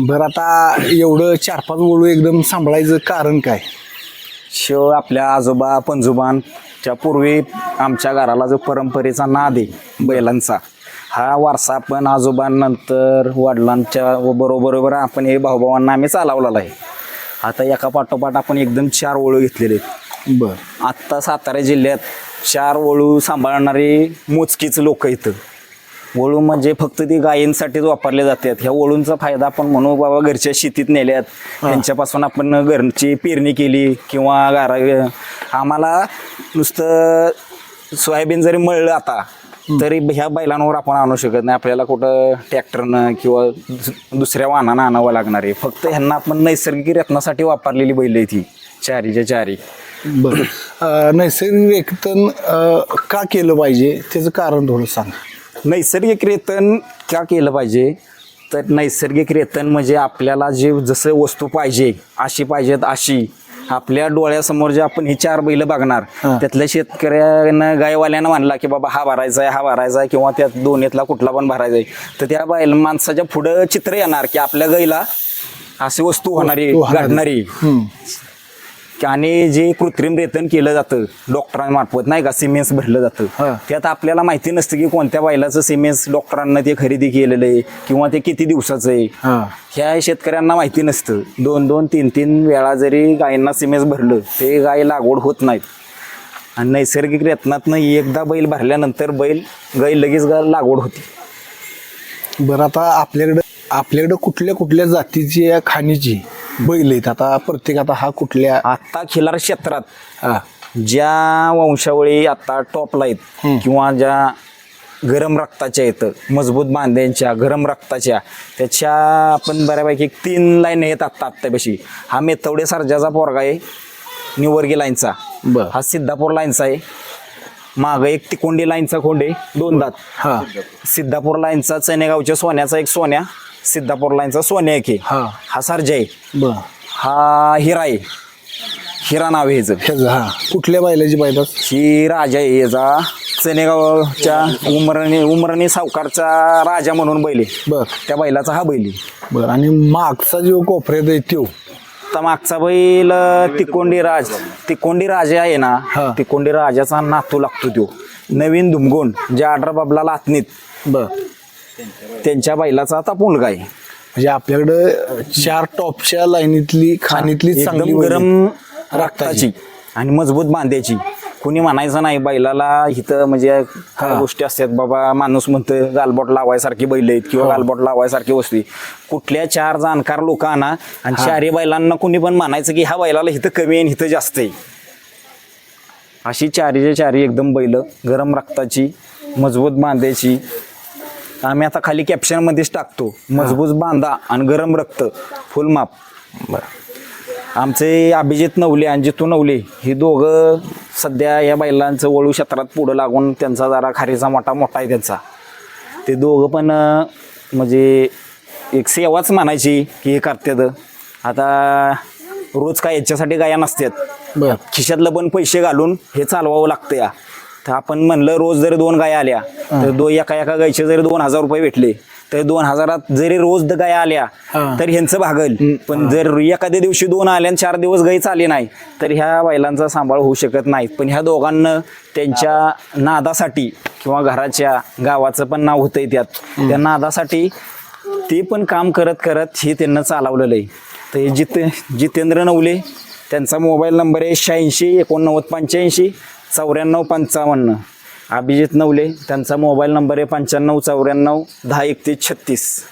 बरं आता एवढं चार पाच वळू एकदम सांभाळायचं कारण काय? शिव आपल्या आजोबा पंजोबांच्या पूर्वी आमच्या घराला जो परंपरेचा नाद आहे बैलांचा हा वारसा आपण आजोबांनंतर वडिलांच्या बरोबर आपण हे भाऊभावांना आम्ही चालवलेला आहे. आता एका पाठोपाठ आपण एकदम चार वळू घेतलेले आहेत. बर. आत्ता सातारा जिल्ह्यात चार वळू सांभाळणारी मोजकीच लोक इथं. वळू म्हणजे फक्त ती गायींसाठीच वापरले जातात. ह्या वळूंचा फायदा आपण म्हणू बाबा घरच्या शेतीत नेल्यात. त्यांच्यापासून आपण घरची पेरणी केली किंवा गारा आम्हाला नुसतं सोयाबीन जरी मळलं आता तरी ह्या बैलांवर आपण आणू शकत नाही. आपल्याला कुठं ट्रॅक्टरनं किंवा दुस- दुसऱ्या वाहनानं आणावं लागणार आहे. फक्त ह्यांना आपण नैसर्गिक रत्नासाठी वापरलेली बैल आहे ती चारीच्या चारी. बर. नैसर्गिक रेखतन अं, का केलं पाहिजे? त्याचं कारण थोडं सांग. नैसर्गिक रेतन का केलं पाहिजे तर नैसर्गिक रेतन म्हणजे आपल्याला जे जसं वस्तू पाहिजे अशी पाहिजेत अशी आपल्या डोळ्यासमोर जे आपण ही चार बैल बघणार. त्यातल्या शेतकऱ्यानं गायवाल्यानं म्हणला की बाबा हा भरायचा आहे हा भरायचा आहे किंवा त्यात दोन्हीतला कुठला पण भरायचा आहे तर त्या बैल माणसाच्या पुढं चित्र येणार की आपल्या गाईला अशी वस्तू होणारी. घडणारी. आणि जे कृत्रिम रेतन केलं जातं डॉक्टरांमार्फत नाही का सिमेंस भरलं. जातं. त्यात आपल्याला माहिती नसतं की कोणत्या बैलाचं सिमेंस डॉक्टरांना ते खरेदी केलेलं आहे किंवा ते किती दिवसाचं आहे. हा. ह्या शेतकऱ्यांना माहिती नसतं. दोन दोन तीन तीन वेळा जरी गायींना सिमेंस भरलं ते गाय लागवड होत नाहीत. आणि नैसर्गिक रेतनातनं एकदा बैल भरल्यानंतर बैल गाय लगेच लागवड होती. बरं आता आपल्याकडं आपल्याकडं कुठल्या कुठल्या जातीची या खाणीची? बैल आहेत. आता प्रत्येक आता हा कुठल्या आता खिलार क्षेत्रात हा. ज्या वंशावळी आता टॉपला आहेत किंवा ज्या गरम रक्ताच्या येतं मजबूत बांध्यांच्या गरम रक्ताच्या त्याच्या आपण बऱ्यापैकी तीन लाईन येत आत्ता आत्तापाशी. हा मेथवडे सर्जाचा पोरगा आहे निवर्गी लाईनचा बर. हा सिद्धापूर लाईनचा आहे. मागं एक तिकोंडी लाईनचा खोंडे दोन दात. हा. सिद्धापूर लाईनचा चनेगावच्या सोन्याचा एक सोन्या सिद्धापूर लाईनचा सोन्या एक आहे. हा. हा सर्जा आहे. बर. हा हिरा आहे. हिरा नाव आहे ह्याचं. ह्याचं हा. कुठल्या बैलाची पाहिजे ही राजा आहे याचा चनेगावच्या उमरणी उमरणी सावकारचा राजा म्हणून बैल बर. त्या बैलाचा हा बैल बर आणि मागचा जो कोपऱ्यात आहे तो? आता मागचा बैल तिकोंडी राज. तिकोंडी राजा आहे ना. तिकोंडी राजाचा नातू लागतो तो नवीन धुमगोंड जे आडर बाबला आतनीत बर. त्यांच्या बैलाचा आता मुलगा आहे. म्हणजे आपल्याकडं चार टॉपच्या लाईनीतली खाणीतली एकदम गरम. रक्ताची. आणि मजबूत बांध्याची कुणी म्हणायचं नाही बैलाला इथं म्हणजे काय गोष्टी असतात बाबा माणूस म्हणतं गालबोट लावायसारखी बैल आहेत किंवा गालबोट लावायसारखी वस्तू. कुठल्या चार जाणकार लोक आणा आणि चारही बैलांना कुणी पण म्हणायचं की ह्या बैलाला इथं कमी आहे इथं जास्त आहे. अशी चारीच्या चारी एकदम बैल गरम रक्ताची मजबूत बांध्याची आम्ही आता खाली कॅप्शनमध्येच टाकतो मजबूत बांधा आणि गरम रक्त. फुल माप. आमचे अभिजित नवले आणि जितू नवले ही दोघं सध्या या बैलांचं वळू क्षेत्रात पुढं लागून त्यांचा जरा खारीचा मोठा मोठा आहे त्यांचा. ते दोघं पण म्हणजे एक सेवाच म्हणायची की हे करतात आता रोज काय याच्यासाठी गाया नसतात खिशातलं पण पैसे घालून हे चालवावं लागतं या तर आपण म्हणलं रोज जरी दोन गाया आल्या तर दो एका एका गायचे जरी दोन हजार रुपये भेटले तर दोन हजारात जरी रोज द गाया आल्या. तर ह्यांचं भागल. पण जर एखाद्या दिवशी दोन आल्या आणि चार दिवस गाई चालली नाही तर ह्या बैलांचा सांभाळ होऊ शकत नाही. पण ह्या दोघांना त्यांच्या नादासाठी किंवा घराच्या गावाचं पण नाव होतंय त्यात. त्या नादासाठी ते पण काम करत करत हे त्यांना चालवलेलं आहे तर हे जिते जितेंद्र नवले त्यांचा मोबाईल नंबर आहे शहाऐंशी एकोणनव्वद पंच्याऐंशी चौऱ्याण्णव पंचावन्न. अभिजित नवले त्यांचा मोबाईल नंबर आहे पंच्याण्णव चौऱ्याण्णव दहा एकतीस छत्तीस.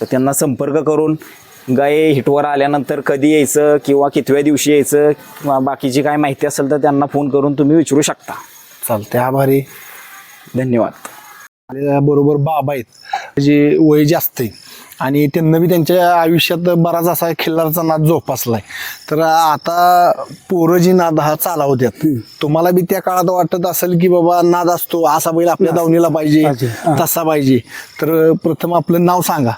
तर त्यांना संपर्क करून गाय हिटवर आल्यानंतर कधी यायचं किंवा कितव्या दिवशी यायचं किंवा बाकीची काय माहिती असेल तर त्यांना फोन करून तुम्ही विचारू शकता. चालते आभारी. धन्यवाद. आणि बरोबर बाबा आहेत. जे वय जास्त आहे आणि त्यांना बी त्यांच्या आयुष्यात बराच असा खिल्लारचा नाद जोपासलाय. तर आता पोरं जी नाद हा चालवत्यात तुम्हाला बी त्या काळात वाटत असेल की बाबा नाद असतो असा बैल आपल्या दावणीला पाहिजे. तसा पाहिजे. तर प्रथम आपलं नाव सांगा.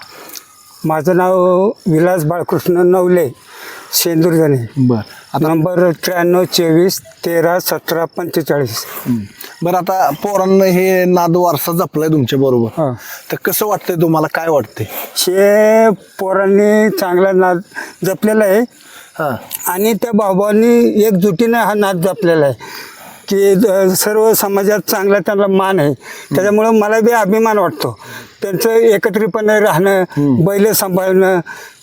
माझं नाव विलास बाळकृष्ण नवले. शेंदूरजणे बर. आता नंबर त्र्याण्णव चोवीस तेरा सतरा पंचेचाळीस. बरं आता पोरांना हे नाद वारसा जपलाय तुमच्या बरोबर. हा. तर कसं वाटतंय तुम्हाला? काय वाटतंय? शे पोरांनी चांगला नाद जपलेला आहे. हा. आणि त्या भावांनी एकजुटीने हा नाद जपलेला आहे. की सर्व समाजात चांगला त्यांना मान आहे. त्याच्यामुळं मला बी अभिमान वाटतो. त्यांचं एकत्रितपणे राहणं बैल सांभाळणं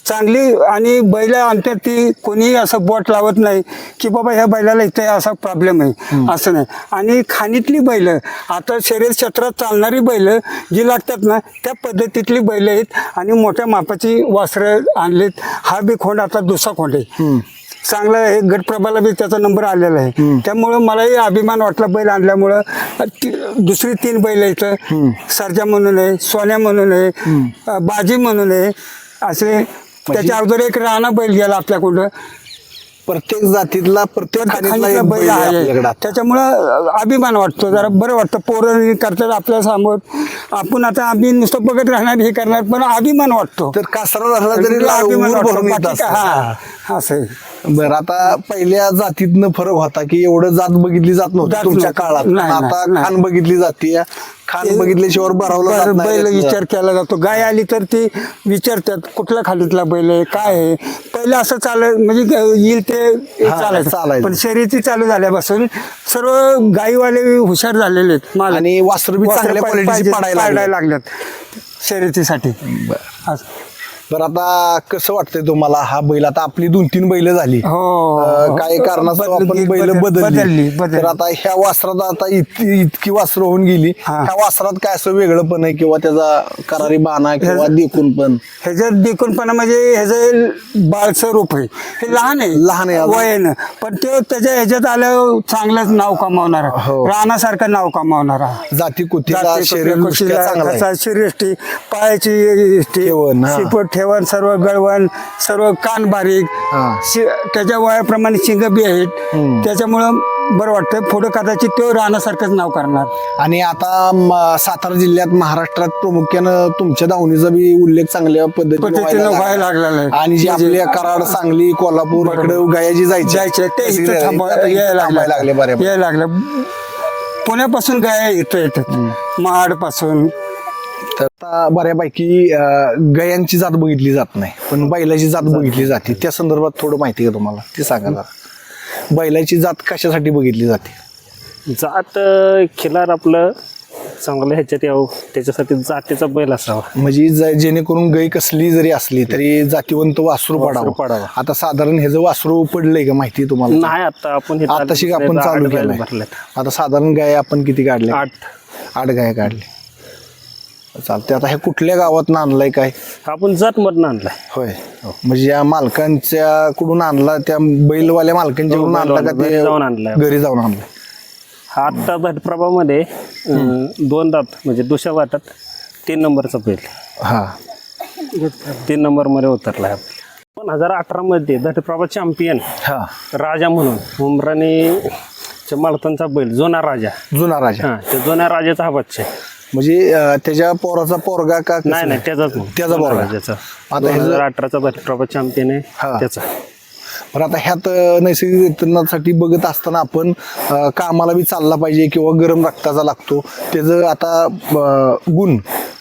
चांगली आणि बैल आणतात ती कोणी असं बोट लावत नाही की बाबा ह्या बैलाला इथे असा प्रॉब्लेम आहे. असं नाही. आणि खाणीतली बैल आता शरीर क्षेत्रात चालणारी बैल जी लागतात ना त्या पद्धतीतली बैल आहेत आणि मोठ्या मापाची वासरं आणलीत. हा बी खोंड आता दुसरा खोंड आहे. चांगला आहे. गटप्रभाला बी त्याचा नंबर आलेला आहे. त्यामुळं मलाही अभिमान वाटला बैल आणल्यामुळं. दुसरी तीन बैल इथं. सरजा म्हणून आहे सोन्या म्हणून आहे बाजी म्हणून आहे. असे त्याच्या अगोदर एक राणा बैल गेला आपल्याकडं प्रत्येक जातीतला प्रत्येक खाणीतला खाणीतला एक बैल आहे आपल्याकडे. त्याच्यामुळं अभिमान वाटतो जरा बरं वाटतं पोरं करतात आपल्यासमोर आपण आता आम्ही नुसतं बघत राहणार हे करणार पण अभिमान वाटतो तर कासरा झाला तरी अभिमान ऊर वाटतो. भरून येत बाकी असतं. काय, हा असं आहे. बरं आता पहिल्या जातीतनं फरक होता की एवढं जात बघितली जात नव्हती जात तुमच्या नव्हती. काळात नाही, आता नाही. खान बघितली जाते खान बघितल्याशिवाय भरावलं जात बर- नाही बैल. विचार केला जातो गाय आली तर ती विचारतात कुठल्या खालीतला बैल आहे काय आहे पहिलं असं चाल म्हणजे ग- येईल ते हा, चालायचं चालायचं. पण शर्यती चालू झाल्यापासून सर्व गाईवाले हुशार झालेले आहेत मालक. आणि वासरं बी चांगल्या पा- quality ची पाहिजे- पडायला. लागल्यात शर्यतीसाठी बरं. असं. बरं आता कसं वाटतंय तुम्हाला हा बैल आता आपली दोन तीन बैल झाली हो, अं. काही कारणास्तव बदलली, बैल बदल- बदलली बदलली, बदलली. तर आता ह्या वासरात आता इतकी इतकी वासरं होऊन गेली हा. ह्या वासरात काय असं वेगळं पण आहे किंवा त्याचा करारी बाणा किंवा ह्याचं- देखून पण ह्याच्यात देखूनपणा म्हणजे ह्याचं बाळचं रूप आहे हे लहान आहे लहान आहे अजून. वयानं पण ते त्याच्या ह्याच्यात आलं चांगलंच नाव कमावणारा हो. रानासारखं नाव कमावणारा जाती कुतीला जाती शरीर कुठल्या दृष्ट्या कुशीला चांगला आहे. कसा शरीरष्टी पायाची इष्टी, ठेवण, हा. शिपट ठेवण सर्व गळवण सर्व कान बारीक हा. शि- त्याच्या वयाप्रमाणे शिंग बी आहेत. त्याच्यामुळं बरं वाटतं पुढं कदाचित तो रानासारखंच नाव करणार आणि आता म, सातारा जिल्ह्यात महाराष्ट्रात प्रामुख्यानं तुमच्या दावणीचा बी उल्लेख चांगल्या पद्धतीने पद्धतीनं व्हायला व्हायला लागला. लागलेला आहे. आणि जे म्हणजे- आपल्या कराड सांगली कोल्हापूर इकडे गायाजी जायचे जायचे ते तसे इथं थांबा आता इथं यायला थांबायला लागले लागले बऱ्यापैकी. यायला लागलं पुण्यापासून गाय इथं येतात महाडपासून तर आता बऱ्यापैकी गायांची जात बघितली जात नाही पण बैलाची जात बघितली जाते. त्या संदर्भात थोडं माहिती आहे का तुम्हाला? ते सांगा जरा. बैलाची जात कशासाठी बघितली जाते? जात खिलार आपलं चांगलं ह्याच्यात यावं त्याच्यासाठी जातीचा बैल असावा. म्हणजे जेणेकरून गाय कसली जरी असली तरी जातीवंत वासरू पडावं. पडावं. आता साधारण ह्याचं वासरू पडलंय का माहिती तुम्हाला? नाही आता आपण हे आता शिक आपण चालू भरलेत आता साधारण गाय आपण किती काढले आठ. आठ गाय काढले चालते आता हे कुठल्या गावात आणलाय काय? आपण जात मधून आणलाय. होय. म्हणजे या मालकांच्या कडून आणला त्या बैलवाल्या मालकांच्या कडून हो, आणला का ते घरी जाऊन आणलाय. घरी जाऊन आणलाय? हा आत्ता भटप्रभामध्ये अं, दोन दात म्हणजे दुसऱ्या वाटात तीन नंबरचा बैल. हा. तीन नंबरमध्ये उतरला आहे दोन हजार अठरामध्ये धटप्रभा चॅम्पियन हा. राजा म्हणून उमराने मालकांचा बैल जुना राजा. जुना राजा. हा त्या जुन्या राजाचा हा बच्चा आहे. म्हणजे अं, त्याच्या पोराचा पोरगा का कसं? नाही नाही त्याचाच मग. त्याचा पोरगा. राजाचा आता दोन ह्याचं- हजार अठराचा धटप्रभा चॅम्पियन हा. आहे त्याचा पण आता ह्यात अं, नैसर्गिक वेतनासाठी बघत असताना आपण अं, कामाला बी चालला पाहिजे किंवा गरम रक्ताचा लागतो त्याचं आता अं, गुण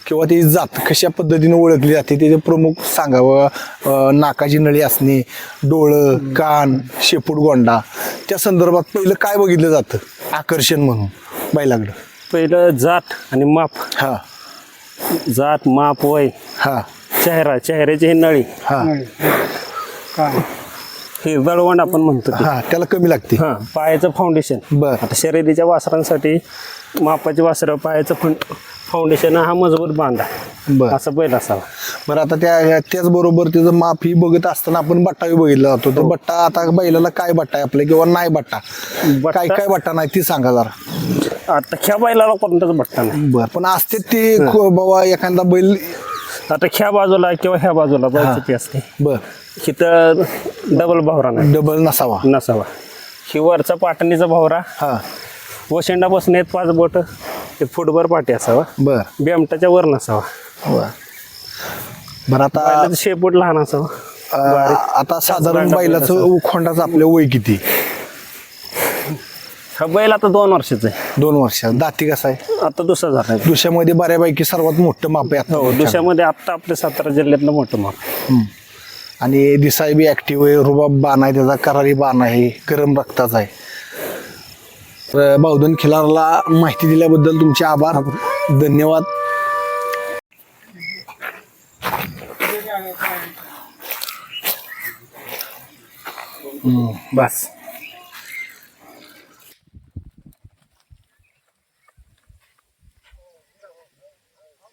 किंवा ती जात कशा पद्धतीने ओळखली जाते त्याचे प्रमुख सांगावं अं, नाकाची नळी असणे डोळं कान शेपूट गोंडा त्या संदर्भात पहिलं काय बघितलं जातं आकर्षण म्हणून बैलाकडं पहिलं जात आणि माप. हा. जात माप वय. हा. चेहरा चेहऱ्याची ही नळी. हा. काय? ही दळवण आपण म्हणतो ती. हा त्याला कमी लागते. हा पायाचं फाउंडेशन बर. आता शर्यतीच्या वासरांसाठी मापाची वासरं पायाचं फं- फाउंडेशन हा मजबूत बांधा. बर. असं बैल असावा. बरं आता त्या त्याचबरोबर त्याचं माप ही बघत असताना आपण बट्टाही बघितला जातो. तर बट्टा आता बैलाला काय बट्टा आहे आपल्या किंवा नाही बट्टा? बट्टा- काय काय बट्टा नाही ती सांगा जरा. आता ख्या बैलाला कोणताच भट्टा नाही. बर पण असते ते ख- बाबा एखादा बैल आता ख्या बाजूला किंवा ह्या बाजूला बैलची असते. बर. इथं डबल भावरा नाही. डबल नसावा. नसावा. ही वरचा पाटणीचा भावरा. हा. वशेंडा बसणे पाच बोट. ते फुटभर पाठी असावा. बर. बेमटाच्या वर नसावा. बर. बर आता बैलाचं शेपूट लहान असावा. अं, आता साधारण बैलाचं खोंडाचं आपलं वय किती? हा बैल आता दोन वर्षाचा आहे. दोन वर्षात दाती कसा आहे? आता दुसरा झाला दुसऱ्यामध्ये बऱ्यापैकी सर्वात मोठं माप आहे हो आता. दुसऱ्यामध्ये आत्ता आपल्या सातारा जिल्ह्यातलं मोठं माप. हम्म. आणि दिसाय बी ऍक्टिव्ह आहे रुबाब बाण आहे त्याचा करारी बाण आहे गरम रक्ताचा आहे. तर बावधन खिलारला माहिती दिल्याबद्दल तुमचे आभार. धन्यवाद. बस.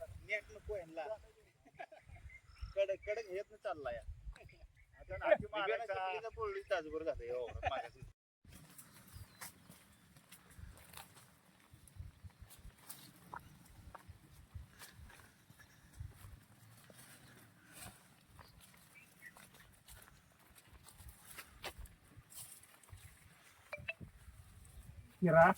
नेट नको यांना कडक कडक येत चालला या तासभर किरा.